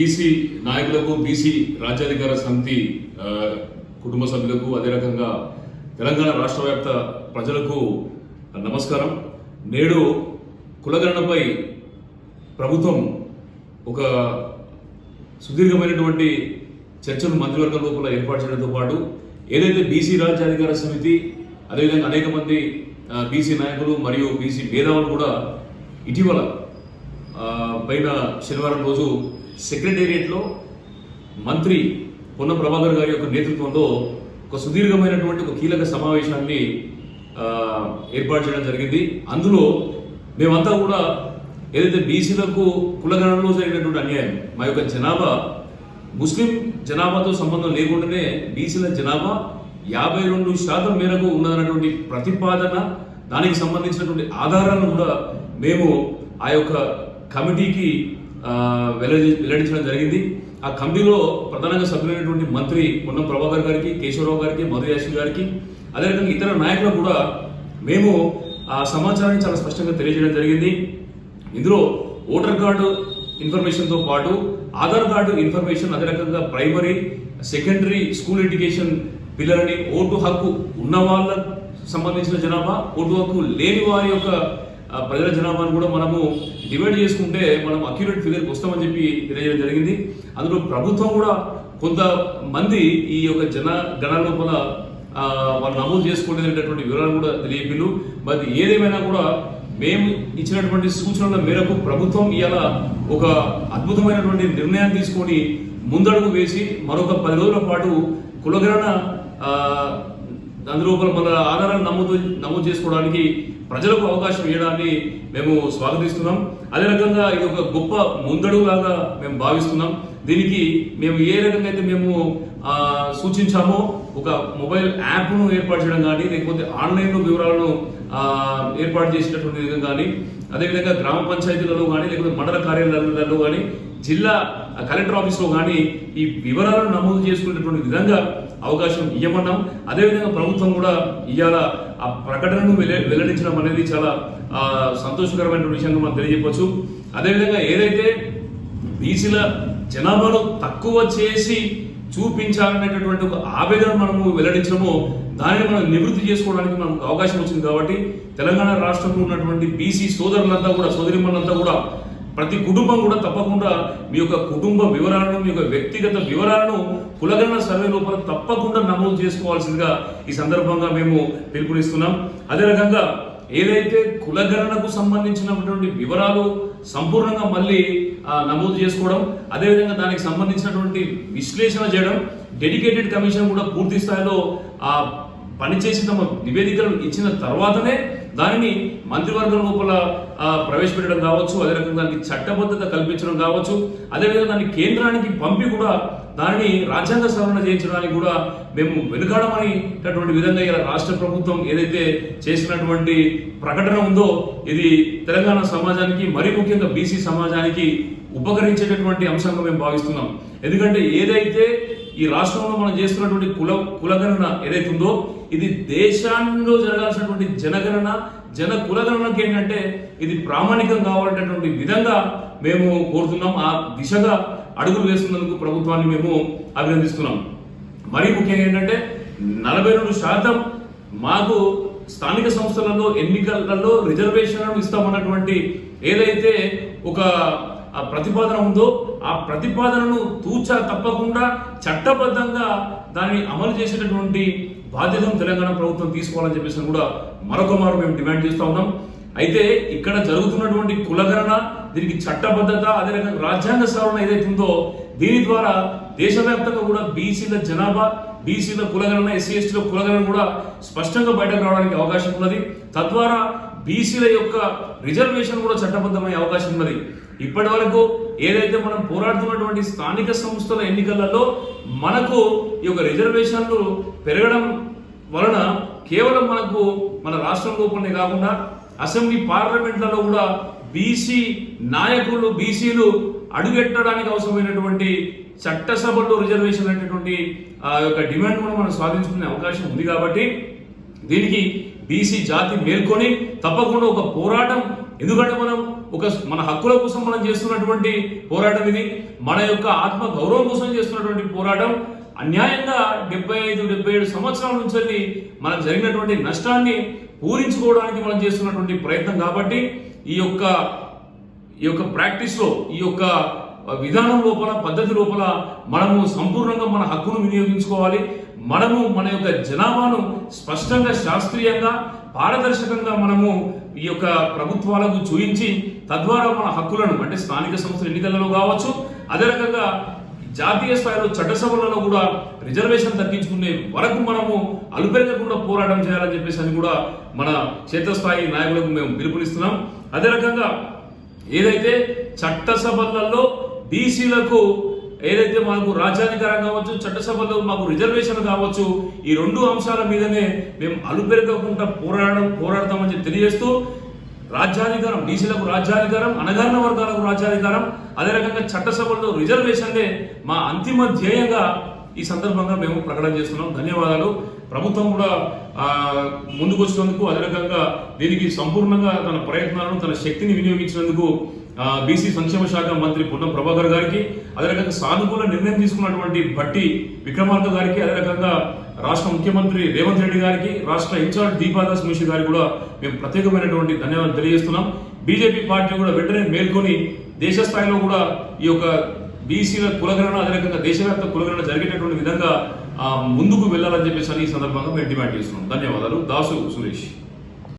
BC నాయకులకు BC రాజ్యాధికార సమితి కుటుంబ సభ్యులకు అదే రకంగా తెలంగాణ రాష్ట్ర వ్యాప్త ప్రజలకు నమస్కారం. నేడు కులగణనపై ప్రభుత్వం ఒక సుదీర్ఘమైనటువంటి చర్చలు మంత్రివర్గం లోపల ఏర్పాటు చేయడంతో పాటు ఏదైతే బీసీ రాజ్యాధికార సమితి అదేవిధంగా అనేక మంది బీసీ నాయకులు మరియు బీసీ మేధావులు కూడా ఇటీవల పైన శనివారం రోజు సెక్రటేరియట్లో మంత్రి పొన్న ప్రభాకర్ గారి యొక్క నేతృత్వంలో ఒక సుదీర్ఘమైనటువంటి ఒక కీలక సమావేశాన్ని ఏర్పాటు చేయడం జరిగింది. అందులో మేమంతా కూడా ఏదైతే బీసీలకు కులగణంలో జరిగినటువంటి అన్యాయం మా యొక్క జనాభా ముస్లిం జనాభాతో సంబంధం లేకుండానే బీసీల జనాభా యాభై రెండు శాతం మేరకు ఉన్నదన్నటువంటి ప్రతిపాదన దానికి సంబంధించినటువంటి ఆధారాలను కూడా మేము ఆ యొక్క కమిటీకి వెల్లడి వెల్లడించడం జరిగింది. ఆ కమిటీలో ప్రధానంగా సభ్యులైనటువంటి మంత్రి పొన్నం ప్రభాకర్ గారికి కేశవరావు గారికి మధుయాషి గారికి అదేవిధంగా ఇతర నాయకులకు కూడా మేము ఆ సమాచారాన్ని చాలా స్పష్టంగా తెలియజేయడం జరిగింది. ఇందులో ఓటర్ కార్డు ఇన్ఫర్మేషన్తో పాటు ఆధార్ కార్డు ఇన్ఫర్మేషన్ అదే రకంగా ప్రైమరీ సెకండరీ స్కూల్ ఎడ్యుకేషన్ పిల్లలని ఓటు హక్కు ఉన్న వాళ్ళకు సంబంధించిన జనాభా ఓటు హక్కు లేని వారి యొక్క ప్రజల జనాభాను కూడా మనము డివైడ్ చేసుకుంటే మనం అక్యురేట్ ఫిగర్కి వస్తామని చెప్పి తెలియజేయడం జరిగింది. అందులో ప్రభుత్వం కూడా కొంతమంది ఈ యొక్క జన గణ లోపల వాళ్ళు నమోదు చేసుకునేటటువంటి వివరాలు కూడా తెలియపిల్లు మరి ఏదేమైనా కూడా మేము ఇచ్చినటువంటి సూచనల మేరకు ప్రభుత్వం ఇవాళ ఒక అద్భుతమైనటువంటి నిర్ణయం తీసుకొని ముందడుగు వేసి మరొక పది రోజుల పాటు కులగణన దాని అందులోపల మన ఆధారాన్ని నమోదు నమోదు చేసుకోవడానికి ప్రజలకు అవకాశం ఇవ్వడాన్ని మేము స్వాగతిస్తున్నాం. అదే రకంగా ఇది ఒక గొప్ప ముందడుగులాగా మేము భావిస్తున్నాం. దీనికి మేము ఏ రకంగా అయితే మేము సూచించామో ఒక మొబైల్ యాప్ను ఏర్పాటు చేయడం కానీ లేకపోతే ఆన్లైన్లో వివరాలను ఏర్పాటు చేసినటువంటి విధంగా కానీ అదేవిధంగా గ్రామ పంచాయతీలలో కానీ లేకపోతే మండల కార్యాలయాలలో కానీ జిల్లా కలెక్టర్ ఆఫీస్లో కానీ ఈ వివరాలను నమోదు చేసుకునేటువంటి విధంగా అవకాశం ఇవ్వమన్నాం అదేవిధంగా ప్రభుత్వం కూడా ఇవాళ ఆ ప్రకటనను వెల్లడించడం అనేది చాలా సంతోషకరమైన విషయంగా మనం తెలియజెప్పచ్చు. అదేవిధంగా ఏదైతే బీసీల జనాభాను తక్కువ చేసి చూపించాలనేటటువంటి ఒక ఆవేదన మనము వెల్లడించడమో దానిని మనం నివృత్తి చేసుకోవడానికి మనకు అవకాశం వచ్చింది కాబట్టి తెలంగాణ రాష్ట్రంలో ఉన్నటువంటి బీసీ సోదరులంతా కూడా సోదరిమణులంతా కూడా ప్రతి కుటుంబం కూడా తప్పకుండా మీ యొక్క కుటుంబ వివరాలను మీ యొక్క వ్యక్తిగత వివరాలను కులగణన సర్వే లోపల తప్పకుండా నమోదు చేసుకోవాల్సిందిగా ఈ సందర్భంగా మేము పిలుపునిస్తున్నాం. అదే రకంగా ఏదైతే కులగణనకు సంబంధించినటువంటి వివరాలు సంపూర్ణంగా మళ్ళీ నమోదు చేసుకోవడం అదేవిధంగా దానికి సంబంధించినటువంటి విశ్లేషణ చేయడం డెడికేటెడ్ కమిషన్ కూడా పూర్తి స్థాయిలో ఆ పనిచేసి తమ నివేదికలను ఇచ్చిన తర్వాతనే దానిని మంత్రివర్గం లోపల ప్రవేశపెట్టడం కావచ్చు అదే రకంగా దానికి చట్టబద్ధత కల్పించడం కావచ్చు అదేవిధంగా దాన్ని కేంద్రానికి పంపి కూడా దానిని రాజ్యాంగ సవరణ చేయించడానికి కూడా మేము వెనుకాడమనేటటువంటి విధంగా ఇలా రాష్ట్ర ప్రభుత్వం ఏదైతే చేసినటువంటి ప్రకటన ఉందో ఇది తెలంగాణ సమాజానికి మరీ ముఖ్యంగా బీసీ సమాజానికి ఉపకరించేటటువంటి అంశంగా మేము భావిస్తున్నాం. ఎందుకంటే ఏదైతే ఈ రాష్ట్రంలో మనం చేస్తున్నటువంటి కుల కులగణన ఏదైతే ఉందో ఇది దేశాల్లో జరగాల్సినటువంటి జనగణన జన కులగణనకి ఏంటంటే ఇది ప్రామాణికం కావాలనేటువంటి విధంగా మేము కోరుతున్నాం. ఆ దిశగా అడుగులు వేస్తున్నందుకు ప్రభుత్వాన్ని మేము అభినందిస్తున్నాం. మరీ ముఖ్యంగా ఏంటంటే నలభై రెండు శాతం మాకు స్థానిక సంస్థలలో ఎన్నికలలో రిజర్వేషన్లను ఇస్తామన్నటువంటి ఏదైతే ఒక ఆ ప్రతిపాదన ఉందో ఆ ప్రతిపాదనను తూచా తప్పకుండా చట్టబద్ధంగా దాన్ని అమలు చేసేటటువంటి బాధ్యతను తెలంగాణ ప్రభుత్వం తీసుకోవాలని చెప్పేసి కూడా మరొక మారు మేము డిమాండ్ చేస్తూ ఉన్నాం. అయితే ఇక్కడ జరుగుతున్నటువంటి కులగణన దీనికి చట్టబద్ధత అదే రకంగా రాజ్యాంగ సవరణ ఏదైతే ఉందో దీని ద్వారా దేశవ్యాప్తంగా కూడా బీసీల జనాభా బీసీల కులగణన ఎస్సీ ఎస్టీల కులగణన కూడా స్పష్టంగా బయటకు రావడానికి అవకాశం ఉన్నది. తద్వారా బీసీల యొక్క రిజర్వేషన్ కూడా చట్టబద్ధమయ్యే అవకాశం ఉన్నది. ఇప్పటి వరకు ఏదైతే మనం పోరాడుతున్నటువంటి స్థానిక సంస్థల ఎన్నికలలో మనకు ఈ యొక్క రిజర్వేషన్లు పెరగడం వలన కేవలం మనకు మన రాష్ట్రం లోపలనే కాకుండా అసెంబ్లీ పార్లమెంట్లలో కూడా బీసీ నాయకులు బీసీలు అడుగెట్టడానికి అవసరమైనటువంటి చట్టసభల్లో రిజర్వేషన్ అనేటువంటి ఆ యొక్క డిమాండ్ కూడా మనం సాధించుకునే అవకాశం ఉంది కాబట్టి దీనికి బీసీ జాతి మేల్కొని తప్పకుండా ఒక పోరాటం. ఎందుకంటే మనం ఒక మన హక్కుల కోసం మనం చేస్తున్నటువంటి పోరాటం ఇది. మన యొక్క ఆత్మ గౌరవం కోసం చేస్తున్నటువంటి పోరాటం. అన్యాయంగా డెబ్బై ఐదు డెబ్బై ఏడు సంవత్సరాల నుంచి మనకు జరిగినటువంటి నష్టాన్ని పూరించుకోవడానికి మనం చేస్తున్నటువంటి ప్రయత్నం కాబట్టి ఈ యొక్క ఈ యొక్క ప్రాక్టీస్లో ఈ యొక్క విధానం లోపల పద్ధతి లోపల మనము సంపూర్ణంగా మన హక్కును వినియోగించుకోవాలి. మనము మన యొక్క జనాభాను స్పష్టంగా శాస్త్రీయంగా పారదర్శకంగా మనము ఈ యొక్క ప్రభుత్వాలకు చూయించి తద్వారా మన హక్కులను అంటే స్థానిక సంస్థల ఎన్నికలలో కావచ్చు అదే రకంగా జాతీయ స్థాయిలో చట్టసభలలో కూడా రిజర్వేషన్ తగ్గించుకునే వరకు మనము అలుపెరగకుండా పోరాటం చేయాలని చెప్పేసి అని కూడా మన క్షేత్రస్థాయి నాయకులకు మేము పిలుపునిస్తున్నాం. అదే రకంగా ఏదైతే చట్టసభలలో బీసీలకు ఏదైతే మాకు రాజ్యాధికారం కావచ్చు చట్టసభలో మాకు రిజర్వేషన్ కావచ్చు ఈ రెండు అంశాల మీదనే మేము అలుపెరగకుండా పోరాడడం పోరాడతామని చెప్పి తెలియజేస్తూ రాజ్యాధికారం బీసీలకు రాజ్యాధికారం అనగారిన వర్గాలకు రాజ్యాధికారం అదే రకంగా చట్టసభల్లో రిజర్వేషన్నే మా అంతిమ ధ్యేయంగా ఈ సందర్భంగా మేము ప్రకటన చేస్తున్నాం. ధన్యవాదాలు. ప్రభుత్వం కూడా ముందుకొచ్చినందుకు అదే రకంగా దీనికి సంపూర్ణంగా తన ప్రయత్నాలను తన శక్తిని వినియోగించినందుకు బీసీ సంక్షేమ శాఖ మంత్రి పొన్నం ప్రభాకర్ గారికి అదే రకంగా సానుకూల నిర్ణయం తీసుకున్నటువంటి భట్టి విక్రమార్క గారికి అదే రకంగా రాష్ట్ర ముఖ్యమంత్రి రేవంత్ రెడ్డి గారికి రాష్ట్ర ఇన్ఛార్జ్ దీపాదాస్ మిషి గారికి కూడా మేము ప్రత్యేకమైనటువంటి ధన్యవాదాలు తెలియజేస్తున్నాం. బీజేపీ పార్టీ కూడా వెంటనే మేల్కొని దేశ స్థాయిలో కూడా ఈ యొక్క బీసీల కులగణన అదే రకంగా దేశవ్యాప్త కులగణన జరిగేటటువంటి విధంగా ముందుకు వెళ్ళాలని చెప్పేసి అని ఈ సందర్భంగా మేము డిమాండ్ చేస్తున్నాం. ధన్యవాదాలు. దాసు సురేష్.